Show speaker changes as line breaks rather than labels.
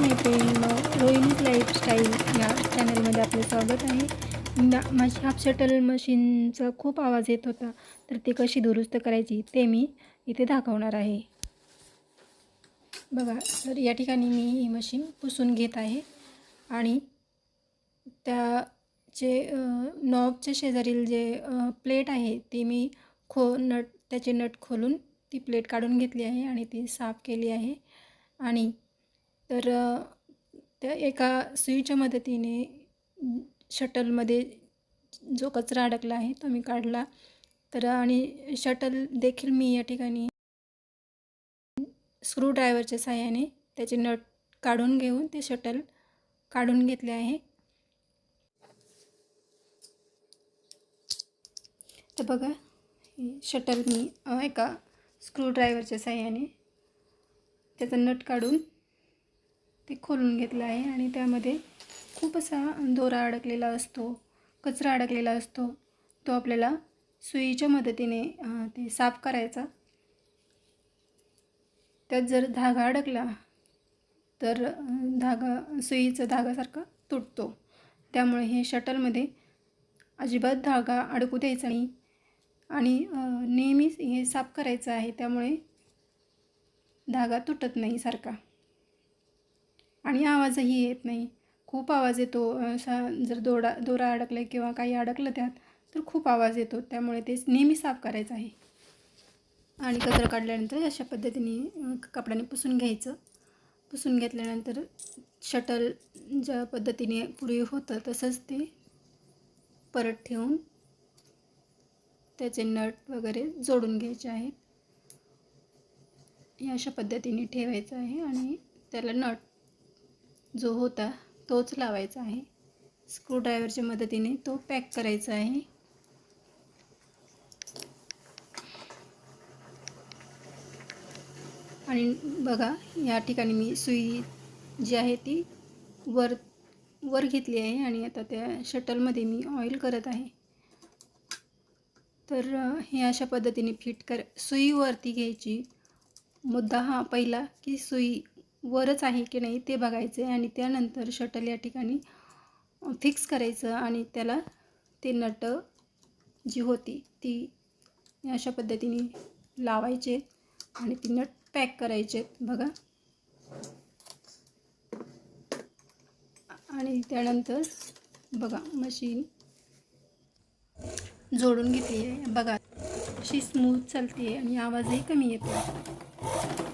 मैत्रिणींनो रोहिणीज लाईफस्टाईल या चॅनलमध्ये आपले स्वागत आहे. माझी हाफ शटल मशीनचा खूप आवाज येत होता तर ते कशी दुरुस्त करायची ते मी इथे दाखवणार आहे. बघा तर या ठिकाणी मी ही मशीन पुसून घेत आहे आणि त्याचे नॉबच्या शेजारील जे प्लेट आहे ती मी खो नट त्याचे नट खोलून ती प्लेट काढून घेतली आहे आणि ती साफ केली आहे. आणि तर त्या एका सुईच्या मदतीने शटलमध्ये जो कचरा अडकला आहे तो मी काढला. तर आणि शटल देखील मी या ठिकाणी स्क्रूड्रायव्हरच्या साहाय्याने त्याचे नट काढून घेऊन ते शटल काढून घेतले आहे. तर बघा शटल मी एका स्क्रूड्रायव्हरच्या साहाय्याने त्याचा नट काढून ते खोलून घेतलं आहे आणि त्यामध्ये खूप असा दोरा अडकलेला असतो कचरा अडकलेला असतो. तो आपल्याला सुईच्या मदतीने ते साफ करायचा. त्यात जर धागा अडकला तर धागा सुईचा धागासारखा तुटतो. त्यामुळे हे शटलमध्ये अजिबात धागा अडकू द्यायचा नाही आणि नेहमीच हे साफ करायचं आहे. त्यामुळे धागा तुटत नाही सारखा. आणि आवाजही येत नाही. खूप आवाज येतो. असा जर दोडा दोरा अडकला किंवा काही अडकलं त्यात तर खूप आवाज येतो. त्यामुळे ते नेहमी साफ करायचं आहे. आणि कचरा काढल्यानंतर अशा पद्धतीने कपड्याने पुसून घ्यायचं. पुसून घेतल्यानंतर शटल ज्या पद्धतीने पूर्वी होतं तसंच ते परत ठेवून त्याचे नट वगैरे जोडून घ्यायचे आहेत. हे अशा पद्धतीने ठेवायचं आहे आणि त्याला नट जो होता तोच लावायचा आहे. स्क्रूड्रायव्हरच्या मदतीने तो पॅक करायचा आहे. आणि बघा या ठिकाणी मी सुई जी आहे ती वर वर घेतली आहे आणि आता त्या शटलमध्ये मी ऑइल करत आहे. तर हे अशा पद्धतीने फिट कर सुई वरती घ्यायची. मुद्दा हा पहिला की सुई वरच आहे की नाही ते बघायचं आहे आणि त्यानंतर शटल या ठिकाणी फिक्स करायचं आणि त्याला ते नट जी होती ती अशा पद्धतीने लावायचे आणि ती नट पॅक करायचे. बघा. आणि त्यानंतर बघा मशीन जोडून घेतली आहे. बघा अशी स्मूथ चालते आणि आवाजही कमी येतो